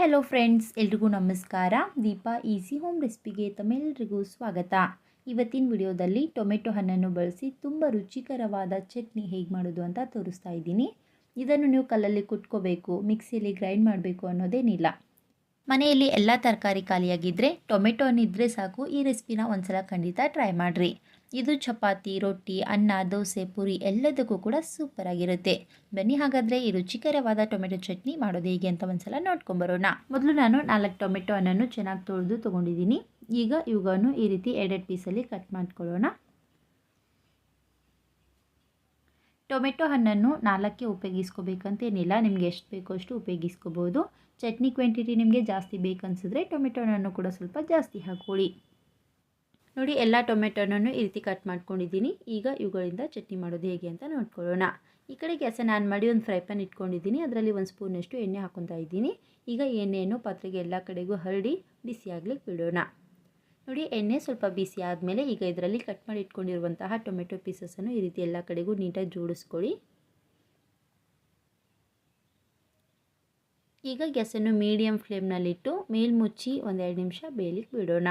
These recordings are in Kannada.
ಹಲೋ ಫ್ರೆಂಡ್ಸ್, ಎಲ್ರಿಗೂ ನಮಸ್ಕಾರ. ದೀಪಾ ಈಸಿ ಹೋಮ್ ರೆಸಿಪಿಗೆ ತಮ್ಮೆಲ್ಲರಿಗೂ ಸ್ವಾಗತ. ಇವತ್ತಿನ ವಿಡಿಯೋದಲ್ಲಿ ಟೊಮೆಟೊ ಹಣ್ಣನ್ನು ಬಳಸಿ ತುಂಬ ರುಚಿಕರವಾದ ಚಟ್ನಿ ಹೇಗೆ ಮಾಡೋದು ಅಂತ ತೋರಿಸ್ತಾ ಇದ್ದೀನಿ. ಇದನ್ನು ನೀವು ಕಲ್ಲಲ್ಲಿ ಕುಟ್ಕೋಬೇಕು, ಮಿಕ್ಸಿಯಲ್ಲಿ ಗ್ರೈಂಡ್ ಮಾಡಬೇಕು ಅನ್ನೋದೇನಿಲ್ಲ ಮನೆಯಲ್ಲಿ ಎಲ್ಲ ತರಕಾರಿ ಖಾಲಿಯಾಗಿದ್ದರೆ ಟೊಮೆಟೊ ಹಣ್ಣಿದ್ರೆ ಸಾಕು, ಈ ರೆಸಿಪಿನ ಒಂದ್ಸಲ ಖಂಡಿತ ಟ್ರೈ ಮಾಡಿರಿ. ಇದು ಚಪಾತಿ, ರೊಟ್ಟಿ, ಅನ್ನ, ದೋಸೆ, ಪುರಿ ಎಲ್ಲದಕ್ಕೂ ಕೂಡ ಸೂಪರ್ ಆಗಿರುತ್ತೆ. ಬನ್ನಿ ಹಾಗಾದರೆ ಈ ರುಚಿಕರವಾದ ಟೊಮೆಟೊ ಚಟ್ನಿ ಮಾಡೋದು ಹೇಗೆ ಅಂತ ಒಂದ್ಸಲ ನೋಡ್ಕೊಂಬರೋಣ ಮೊದಲು ನಾನು ನಾಲ್ಕು ಟೊಮೆಟೊ ಹಣ್ಣನ್ನು ಚೆನ್ನಾಗಿ ತೊಳೆದು ತೊಗೊಂಡಿದ್ದೀನಿ. ಈಗ ಇವುಗಳನ್ನು ಈ ರೀತಿ ಎರಡೆರಡು ಪೀಸಲ್ಲಿ ಕಟ್ ಮಾಡ್ಕೊಳ್ಳೋಣ. ಟೊಮೆಟೊ ಹಣ್ಣನ್ನು ನಾಲ್ಕೇ ಉಪಯೋಗಿಸ್ಕೋಬೇಕಂತೇನಿಲ್ಲ ನಿಮಗೆ ಎಷ್ಟು ಬೇಕೋ ಅಷ್ಟು ಉಪಯೋಗಿಸ್ಕೋಬೋದು. ಚಟ್ನಿ ಕ್ವಾಂಟಿಟಿ ನಿಮಗೆ ಜಾಸ್ತಿ ಬೇಕನ್ಸಿದ್ರೆ ಟೊಮೆಟೊ ಹಣ್ಣನ್ನು ಕೂಡ ಸ್ವಲ್ಪ ಜಾಸ್ತಿ ಹಾಕ್ಕೊಳ್ಳಿ. ನೋಡಿ, ಎಲ್ಲ ಟೊಮೆಟೊನೂ ಈ ರೀತಿ ಕಟ್ ಮಾಡ್ಕೊಂಡಿದ್ದೀನಿ. ಈಗ ಇವುಗಳಿಂದ ಚಟ್ನಿ ಮಾಡೋದು ಹೇಗೆ ಅಂತ ನೋಡ್ಕೊಳ್ಳೋಣ. ಈ ಕಡೆ ಗ್ಯಾಸನ್ನು ಆನ್ ಮಾಡಿ ಒಂದು ಫ್ರೈ ಪ್ಯಾನ್ ಇಟ್ಕೊಂಡಿದ್ದೀನಿ. ಅದರಲ್ಲಿ ಒಂದು ಸ್ಪೂನಷ್ಟು ಎಣ್ಣೆ ಹಾಕೊತಾ ಇದ್ದೀನಿ. ಈಗ ಎಣ್ಣೆಯನ್ನು ಪಾತ್ರೆಗೆ ಎಲ್ಲ ಕಡೆಗೂ ಹರಡಿ ಬಿಸಿಯಾಗ್ಲಿಕ್ಕೆ ಬಿಡೋಣ. ನೋಡಿ, ಎಣ್ಣೆ ಸ್ವಲ್ಪ ಬಿಸಿ ಆದಮೇಲೆ ಈಗ ಇದರಲ್ಲಿ ಕಟ್ ಮಾಡಿ ಇಟ್ಕೊಂಡಿರುವಂತಹ ಟೊಮೆಟೊ ಪೀಸಸನ್ನು ಈ ರೀತಿ ಎಲ್ಲ ಕಡೆಗೂ ನೀಟಾಗಿ ಜೋಡಿಸ್ಕೊಳ್ಳಿ. ಈಗ ಗ್ಯಾಸನ್ನು ಮೀಡಿಯಮ್ ಫ್ಲೇಮ್ನಲ್ಲಿಟ್ಟು ಮೇಲ್ಮುಚ್ಚಿ ಒಂದೆರಡು ನಿಮಿಷ ಬೇಯಲಿಕ್ಕೆ ಬಿಡೋಣ.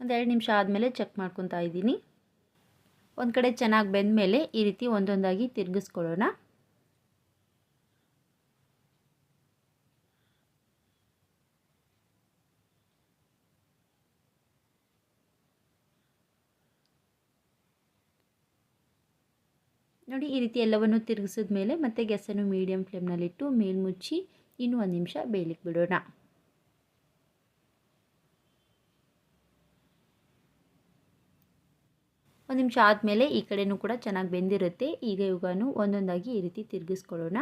ಒಂದೆರಡು ನಿಮಿಷ ಆದಮೇಲೆ ಚೆಕ್ ಮಾಡ್ಕೊತಾ ಇದ್ದೀನಿ. ಒಂದು ಕಡೆ ಚೆನ್ನಾಗಿ ಬೆಂದ ಮೇಲೆ ಈ ರೀತಿ ಒಂದೊಂದಾಗಿ ತಿರುಗಿಸ್ಕೊಳ್ಳೋಣ. ನೋಡಿ ಈ ರೀತಿ ಎಲ್ಲವನ್ನು ತಿರುಗಿಸಿದ ಮೇಲೆ ಮತ್ತೆ ಗ್ಯಾಸನ್ನು ಮೀಡಿಯಂ ಫ್ಲೇಮ್ನಲ್ಲಿಟ್ಟು ಮೇಲ್ಮುಚ್ಚಿ ಇನ್ನೂ ಒಂದು ನಿಮಿಷ ಬೇಯಲಿಕ್ಕೆ ಬಿಡೋಣ. ಒಂದು ನಿಮಿಷ ಆದಮೇಲೆ ಈ ಕಡೆಯೂ ಕೂಡ ಚೆನ್ನಾಗಿ ಬೆಂದಿರುತ್ತೆ. ಈಗ ಇವುಗಳನ್ನು ಒಂದೊಂದಾಗಿ ಈ ರೀತಿ ತಿರುಗಿಸ್ಕೊಳ್ಳೋಣ.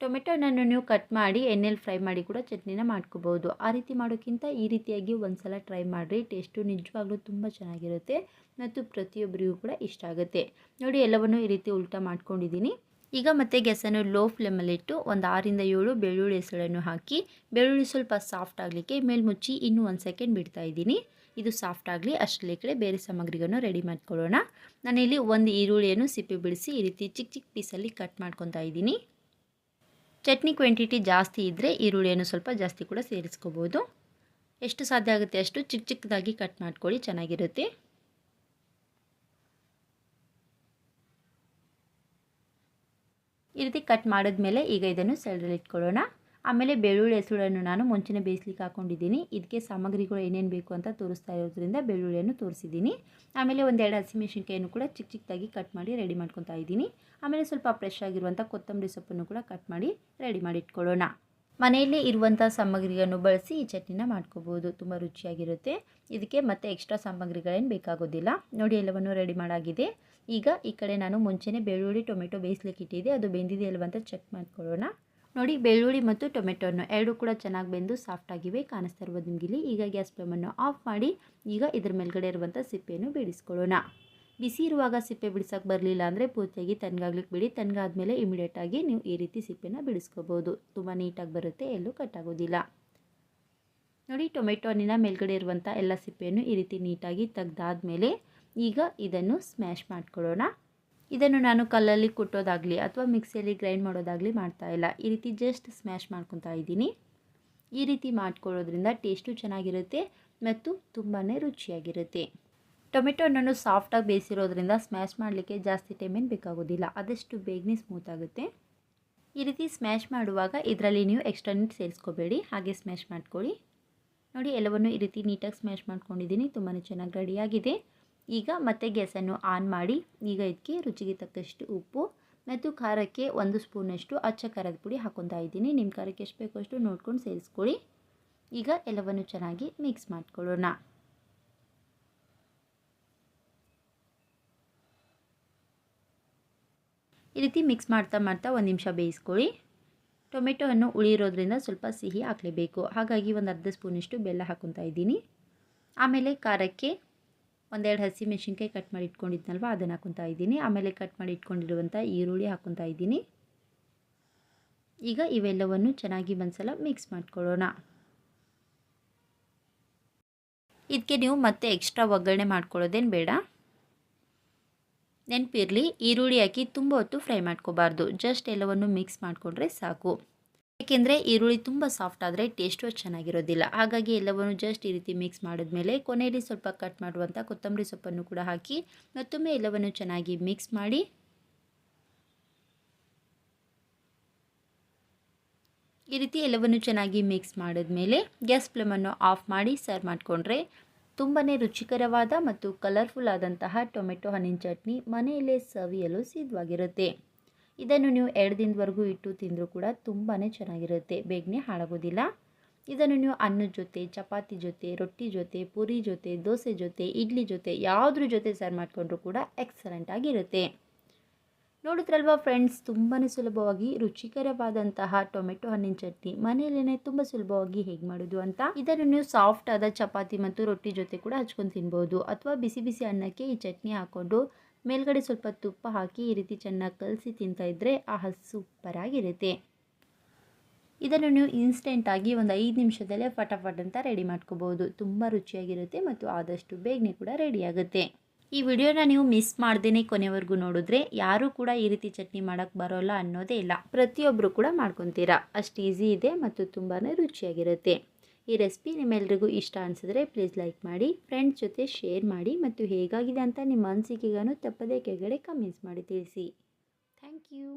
ಟೊಮೆಟೊನನ್ನು ನೀವು ಕಟ್ ಮಾಡಿ, ಎಣ್ಣೆಲಿ ಫ್ರೈ ಮಾಡಿ ಕೂಡ ಚಟ್ನಿನ ಮಾಡ್ಕೋಬೋದು. ಆ ರೀತಿ ಮಾಡೋಕ್ಕಿಂತ ಈ ರೀತಿಯಾಗಿ ಒಂದು ಸಲ ಟ್ರೈ ಮಾಡಿರಿ. ಟೇಸ್ಟು ನಿಜವಾಗ್ಲೂ ತುಂಬ ಚೆನ್ನಾಗಿರುತ್ತೆ ಮತ್ತು ಪ್ರತಿಯೊಬ್ಬರಿಗೂ ಕೂಡ ಇಷ್ಟ ಆಗುತ್ತೆ. ನೋಡಿ, ಎಲ್ಲವನ್ನು ಈ ರೀತಿ ಉಲ್ಟಾ ಮಾಡ್ಕೊಂಡಿದ್ದೀನಿ. ಈಗ ಮತ್ತೆ ಗ್ಯಾಸನ್ನು ಲೋ ಫ್ಲೇಮಲ್ಲಿಟ್ಟು ಒಂದು ಆರಿಂದ ಏಳು ಬೆಳ್ಳುಳ್ಳಿ ಹೆಸಳನ್ನು ಹಾಕಿ, ಬೆಳ್ಳುಳ್ಳಿ ಸ್ವಲ್ಪ ಸಾಫ್ಟ್ ಆಗಲಿಕ್ಕೆ ಮೇಲ್ಮುಚ್ಚಿ ಇನ್ನೂ ಒಂದು ಸೆಕೆಂಡ್ ಬಿಡ್ತಾ ಇದ್ದೀನಿ. ಇದು ಸಾಫ್ಟ್ ಆಗಲಿ, ಅಷ್ಟರಲ್ಲಿ ಕಡೆ ಬೇರೆ ಸಾಮಗ್ರಿಗಳನ್ನು ರೆಡಿ ಮಾಡ್ಕೊಳ್ಳೋಣ. ನಾನಿಲ್ಲಿ ಒಂದು ಈರುಳ್ಳಿಯನ್ನು ಸಿಪ್ಪೆ ಬಿಡಿಸಿ ಈ ರೀತಿ ಚಿಕ್ಕ ಚಿಕ್ಕ ಪೀಸಲ್ಲಿ ಕಟ್ ಮಾಡ್ಕೊತಾ ಇದ್ದೀನಿ. ಚಟ್ನಿ ಕ್ವಾಂಟಿಟಿ ಜಾಸ್ತಿ ಇದ್ದರೆ ಈರುಳ್ಳಿಯನ್ನು ಸ್ವಲ್ಪ ಜಾಸ್ತಿ ಕೂಡ ಸೇರಿಸ್ಕೋಬೋದು. ಎಷ್ಟು ಸಾಧ್ಯ ಆಗುತ್ತೆ ಅಷ್ಟು ಚಿಕ್ಕ ಚಿಕ್ಕದಾಗಿ ಕಟ್ ಮಾಡ್ಕೊಳ್ಳಿ, ಚೆನ್ನಾಗಿರುತ್ತೆ. ಈ ರೀತಿ ಕಟ್ ಮಾಡಿದ್ಮೇಲೆ ಈಗ ಇದನ್ನು ಸೈಡಲ್ಲಿ ಇಟ್ಕೊಳ್ಳೋಣ. ಆಮೇಲೆ ಬೆಳ್ಳುಳ್ಳಿ ಹೆಸರುಳನ್ನು ನಾನು ಮುಂಚೆನೇ ಬೇಯಿಸ್ಲಿಕ್ಕೆ ಹಾಕ್ಕೊಂಡಿದ್ದೀನಿ. ಇದಕ್ಕೆ ಸಾಮಗ್ರಿಗಳು ಏನೇನು ಬೇಕು ಅಂತ ತೋರಿಸ್ತಾ ಇರೋದ್ರಿಂದ ಬೆಳ್ಳುಳ್ಳಿಯನ್ನು ತೋರಿಸಿದ್ದೀನಿ. ಆಮೇಲೆ ಒಂದೆರಡು ಹಸಿಮೆಣಸಿನ್ಕಾಯನ್ನು ಕೂಡ ಚಿಕ್ಕ ಚಿಕ್ಕದಾಗಿ ಕಟ್ ಮಾಡಿ ರೆಡಿ ಮಾಡ್ಕೊತಾ ಇದ್ದೀನಿ. ಆಮೇಲೆ ಸ್ವಲ್ಪ ಫ್ರೆಶ್ ಆಗಿರುವಂಥ ಕೊತ್ತಂಬರಿ ಸೊಪ್ಪನ್ನು ಕೂಡ ಕಟ್ ಮಾಡಿ ರೆಡಿ ಮಾಡಿ ಇಟ್ಕೊಳ್ಳೋಣ. ಮನೆಯಲ್ಲೇ ಇರುವಂಥ ಸಾಮಗ್ರಿಗಳನ್ನು ಬಳಸಿ ಈ ಚಟ್ನಿನ ಮಾಡ್ಕೋಬೋದು. ತುಂಬ ರುಚಿಯಾಗಿರುತ್ತೆ. ಇದಕ್ಕೆ ಮತ್ತೆ ಎಕ್ಸ್ಟ್ರಾ ಸಾಮಗ್ರಿಗಳೇನು ಬೇಕಾಗೋದಿಲ್ಲ. ನೋಡಿ, ಎಲ್ಲವನ್ನು ರೆಡಿ ಮಾಡಾಗಿದೆ. ಈಗ ಈ ಕಡೆ ನಾನು ಮುಂಚೆನೇ ಬೆಳ್ಳುಳ್ಳಿ, ಟೊಮೆಟೊ ಬೇಯಿಸ್ಲಿಕ್ಕೆ ಇಟ್ಟಿದೆ ಅದು ಬೆಂದಿದೆ ಅಲ್ವ ಅಂತ ಚೆಕ್ ಮಾಡ್ಕೊಳ್ಳೋಣ. ನೋಡಿ, ಬೆಳ್ಳುಳ್ಳಿ ಮತ್ತು ಟೊಮೆಟೊನ್ನು ಎರಡೂ ಕೂಡ ಚೆನ್ನಾಗಿ ಬೆಂದು ಸಾಫ್ಟ್ ಆಗಿವೆ, ಕಾಣಿಸ್ತಾ ಇರ್ಬೋದು ನಿಮಗಿಲ್ಲಿ. ಈಗ ಗ್ಯಾಸ್ ಫ್ಲೇಮನ್ನು ಆಫ್ ಮಾಡಿ ಈಗ ಇದ್ರ ಮೇಲ್ಗಡೆ ಇರುವಂಥ ಸಿಪ್ಪೆಯನ್ನು ಬಿಡಿಸ್ಕೊಳ್ಳೋಣ. ಬಿಸಿ ಇರುವಾಗ ಸಿಪ್ಪೆ ಬಿಡಿಸೋಕೆ ಬರಲಿಲ್ಲ ಅಂದರೆ ಪೂರ್ತಿಯಾಗಿ ತನ್ಗಾಗ್ಲಿಕ್ಕೆ ಬಿಡಿ. ತನ್ಗಾದ್ಮೇಲೆ ಇಮಿಡಿಯೇಟಾಗಿ ನೀವು ಈ ರೀತಿ ಸಿಪ್ಪೆನ ಬಿಡಿಸ್ಕೋಬೋದು. ತುಂಬ ನೀಟಾಗಿ ಬರುತ್ತೆ, ಎಲ್ಲೂ ಕಟ್ಟಾಗೋದಿಲ್ಲ ನೋಡಿ, ಟೊಮೆಟೊ ಹಣ್ಣಿನ ಮೇಲ್ಗಡೆ ಇರುವಂಥ ಎಲ್ಲ ಸಿಪ್ಪೆಯನ್ನು ಈ ರೀತಿ ನೀಟಾಗಿ ತೆಗ್ದಾದ್ಮೇಲೆ ಈಗ ಇದನ್ನು ಸ್ಮ್ಯಾಶ್ ಮಾಡ್ಕೊಳ್ಳೋಣ. ಇದನ್ನು ನಾನು ಕಲ್ಲಲ್ಲಿ ಕುಟ್ಟೋದಾಗಲಿ ಅಥವಾ ಮಿಕ್ಸಿಯಲ್ಲಿ ಗ್ರೈಂಡ್ ಮಾಡೋದಾಗಲಿ ಮಾಡ್ತಾಯಿಲ್ಲ ಈ ರೀತಿ ಜಸ್ಟ್ ಸ್ಮ್ಯಾಶ್ ಮಾಡ್ಕೊತಾ ಇದ್ದೀನಿ. ಈ ರೀತಿ ಮಾಡ್ಕೊಳ್ಳೋದ್ರಿಂದ ಟೇಸ್ಟು ಚೆನ್ನಾಗಿರುತ್ತೆ ಮತ್ತು ತುಂಬಾ ರುಚಿಯಾಗಿರುತ್ತೆ. ಟೊಮೆಟೊ ಹಣ್ಣನ್ನು ಸಾಫ್ಟಾಗಿ ಬೇಯಿಸಿರೋದ್ರಿಂದ ಸ್ಮ್ಯಾಶ್ ಮಾಡಲಿಕ್ಕೆ ಜಾಸ್ತಿ ಟೈಮೇನು ಬೇಕಾಗೋದಿಲ್ಲ. ಆದಷ್ಟು ಬೇಗನೆ ಸ್ಮೂತ್ ಆಗುತ್ತೆ. ಈ ರೀತಿ ಸ್ಮ್ಯಾಶ್ ಮಾಡುವಾಗ ಇದರಲ್ಲಿ ನೀವು ಎಕ್ಸ್ಟ್ರಾ ನೀಟ್ ಸೇರಿಸ್ಕೋಬೇಡಿ. ಹಾಗೆ ಸ್ಮ್ಯಾಶ್ ಮಾಡ್ಕೊಳ್ಳಿ. ನೋಡಿ, ಎಲ್ಲವನ್ನು ಈ ರೀತಿ ನೀಟಾಗಿ ಸ್ಮ್ಯಾಶ್ ಮಾಡ್ಕೊಂಡಿದ್ದೀನಿ. ತುಂಬಾ ಚೆನ್ನಾಗಿ ರೆಡಿಯಾಗಿದೆ ಈಗ ಮತ್ತೆ ಗ್ಯಾಸನ್ನು ಆನ್ ಮಾಡಿ, ಈಗ ಇದಕ್ಕೆ ರುಚಿಗೆ ತಕ್ಕಷ್ಟು ಉಪ್ಪು ಮತ್ತು ಖಾರಕ್ಕೆ ಒಂದು ಸ್ಪೂನಷ್ಟು ಅಚ್ಚ ಖಾರದ ಪುಡಿ ಹಾಕೊತಾ ಇದ್ದೀನಿ. ನಿಮ್ಮ ಖಾರಕ್ಕೆ ಎಷ್ಟು ಬೇಕೋ ಅಷ್ಟು ನೋಡ್ಕೊಂಡು ಸೇರಿಸ್ಕೊಳ್ಳಿ. ಈಗ ಎಲ್ಲವನ್ನು ಚೆನ್ನಾಗಿ ಮಿಕ್ಸ್ ಮಾಡ್ಕೊಳ್ಳೋಣ. ಈ ರೀತಿ ಮಿಕ್ಸ್ ಮಾಡ್ತಾ ಮಾಡ್ತಾ ಒಂದು ನಿಮಿಷ ಬೇಯಿಸ್ಕೊಳ್ಳಿ. ಟೊಮೆಟೊ ಹಣ್ಣು ಉಳಿರೋದ್ರಿಂದ ಸ್ವಲ್ಪ ಸಿಹಿ ಹಾಕಲೇಬೇಕು. ಹಾಗಾಗಿ ಒಂದು ಅರ್ಧ ಸ್ಪೂನಷ್ಟು ಬೆಲ್ಲ ಹಾಕೊತಾ ಇದ್ದೀನಿ. ಆಮೇಲೆ ಖಾರಕ್ಕೆ ಒಂದೆರಡು ಹಸಿ ಮೆಣಸಿನ್ಕಾಯಿ ಕಟ್ ಮಾಡಿ ಇಟ್ಕೊಂಡಿದ್ನಲ್ವ, ಅದನ್ನು ಹಾಕೊತಾ ಇದ್ದೀನಿ. ಆಮೇಲೆ ಕಟ್ ಮಾಡಿ ಇಟ್ಕೊಂಡಿರುವಂಥ ಈರುಳ್ಳಿ ಹಾಕೊತಾ ಇದ್ದೀನಿ. ಈಗ ಇವೆಲ್ಲವನ್ನು ಚೆನ್ನಾಗಿ ಒಂದ್ಸಲ ಮಿಕ್ಸ್ ಮಾಡ್ಕೊಳ್ಳೋಣ. ಇದಕ್ಕೆ ನೀವು ಮತ್ತೆ ಎಕ್ಸ್ಟ್ರಾ ಒಗ್ಗರಣೆ ಮಾಡ್ಕೊಳ್ಳೋದೇನು ಬೇಡ. ನೆನಪಿರಲಿ, ಈರುಳ್ಳಿ ಹಾಕಿ ತುಂಬ ಹೊತ್ತು ಫ್ರೈ ಮಾಡ್ಕೋಬಾರ್ದು. ಜಸ್ಟ್ ಎಲ್ಲವನ್ನು ಮಿಕ್ಸ್ ಮಾಡಿಕೊಂಡ್ರೆ ಸಾಕು. ಏಕೆಂದರೆ ಈರುಳ್ಳಿ ತುಂಬ ಸಾಫ್ಟ್ ಆದರೆ ಟೇಸ್ಟು ಚೆನ್ನಾಗಿರೋದಿಲ್ಲ. ಹಾಗಾಗಿ ಎಲ್ಲವನ್ನು ಜಸ್ಟ್ ಈ ರೀತಿ ಮಿಕ್ಸ್ ಮಾಡಿದ್ಮೇಲೆ ಕೊನೆಯಲ್ಲಿ ಸ್ವಲ್ಪ ಕಟ್ ಮಾಡುವಂಥ ಕೊತ್ತಂಬರಿ ಸೊಪ್ಪನ್ನು ಕೂಡ ಹಾಕಿ, ಮತ್ತೊಮ್ಮೆ ಎಲ್ಲವನ್ನು ಚೆನ್ನಾಗಿ ಮಿಕ್ಸ್ ಮಾಡಿ, ಈ ರೀತಿ ಎಲ್ಲವನ್ನು ಚೆನ್ನಾಗಿ ಮಿಕ್ಸ್ ಮಾಡಿದ್ಮೇಲೆ ಗ್ಯಾಸ್ ಫ್ಲೇಮನ್ನು ಆಫ್ ಮಾಡಿ ಸರ್ವ್ ಮಾಡಿಕೊಂಡ್ರೆ ತುಂಬಾ ರುಚಿಕರವಾದ ಮತ್ತು ಕಲರ್ಫುಲ್ ಆದಂತಹ ಟೊಮೆಟೊ ಹಣ್ಣಿನ ಚಟ್ನಿ ಮನೆಯಲ್ಲೇ ಸವಿಯಲು ಸಿದ್ಧವಾಗಿರುತ್ತೆ. ಇದನ್ನು ನೀವು ಎರಡು ದಿನದವರೆಗೂ ಇಟ್ಟು ತಿಂದರೂ ಕೂಡ ತುಂಬಾ ಚೆನ್ನಾಗಿರುತ್ತೆ. ಬೇಗನೆ ಹಾಳಾಗೋದಿಲ್ಲ. ಇದನ್ನು ನೀವು ಅನ್ನದ ಜೊತೆ, ಚಪಾತಿ ಜೊತೆ, ರೊಟ್ಟಿ ಜೊತೆ, ಪೂರಿ ಜೊತೆ, ದೋಸೆ ಜೊತೆ, ಇಡ್ಲಿ ಜೊತೆ, ಯಾವುದ್ರ ಜೊತೆ ಸರ್ವ್ ಮಾಡಿಕೊಂಡ್ರೂ ಕೂಡ ಎಕ್ಸಲೆಂಟ್ ಆಗಿರುತ್ತೆ. ನೋಡಿದ್ರಲ್ವಾ ಫ್ರೆಂಡ್ಸ್ ತುಂಬಾ ಸುಲಭವಾಗಿ ರುಚಿಕರವಾದಂತಹ ಟೊಮೆಟೊ ಹಣ್ಣಿನ ಚಟ್ನಿ ಮನೆಯಲ್ಲೇನೆ ತುಂಬ ಸುಲಭವಾಗಿ ಹೇಗೆ ಮಾಡೋದು ಅಂತ ಇದನ್ನು ನೀವು ಸಾಫ್ಟ್ ಆದ ಚಪಾತಿ ಮತ್ತು ರೊಟ್ಟಿ ಜೊತೆ ಕೂಡ ಹಚ್ಕೊಂಡು ತಿನ್ಬೋದು. ಅಥವಾ ಬಿಸಿ ಬಿಸಿ ಅನ್ನಕ್ಕೆ ಈ ಚಟ್ನಿ ಹಾಕ್ಕೊಂಡು ಮೇಲ್ಗಡೆ ಸ್ವಲ್ಪ ತುಪ್ಪ ಹಾಕಿ ಈ ರೀತಿ ಚೆನ್ನಾಗಿ ಕಲಸಿ ತಿಂತಾ ಇದ್ದರೆ ಆಹಾ ಸೂಪರಾಗಿರುತ್ತೆ ಇದನ್ನು ನೀವು ಇನ್ಸ್ಟೆಂಟಾಗಿ ಒಂದು ಐದು ನಿಮಿಷದಲ್ಲೇ ಫಟಾಫಟ್ ಅಂತ ರೆಡಿ ಮಾಡ್ಕೋಬೋದು. ತುಂಬ ರುಚಿಯಾಗಿರುತ್ತೆ ಮತ್ತು ಆದಷ್ಟು ಬೇಗನೆ ಕೂಡ ರೆಡಿ ಆಗುತ್ತೆ. ಈ ವಿಡಿಯೋನ ನೀವು ಮಿಸ್ ಮಾಡ್ದೇ ಕೊನೆವರೆಗೂ ನೋಡಿದ್ರೆ ಯಾರೂ ಕೂಡ ಈ ರೀತಿ ಚಟ್ನಿ ಮಾಡೋಕ್ಕೆ ಬರೋಲ್ಲ ಅನ್ನೋದೇ ಇಲ್ಲ. ಪ್ರತಿಯೊಬ್ಬರು ಕೂಡ ಮಾಡ್ಕೊತೀರಾ. ಅಷ್ಟು ಈಸಿ ಇದೆ ಮತ್ತು ತುಂಬಾ ರುಚಿಯಾಗಿರುತ್ತೆ. ಈ ರೆಸಿಪಿ ನಿಮ್ಮೆಲ್ರಿಗೂ ಇಷ್ಟ ಅನಿಸಿದ್ರೆ ಪ್ಲೀಸ್ ಲೈಕ್ ಮಾಡಿ ಫ್ರೆಂಡ್ಸ್ ಜೊತೆ ಶೇರ್ ಮಾಡಿ ಮತ್ತು ಹೇಗಾಗಿದೆ ಅಂತ ನಿಮ್ಮ ಅನಿಸಿಕೆಗೂ ತಪ್ಪದೇ ಕೆಳಗಡೆ ಕಮೆಂಟ್ಸ್ ಮಾಡಿ ತಿಳಿಸಿ. Thank you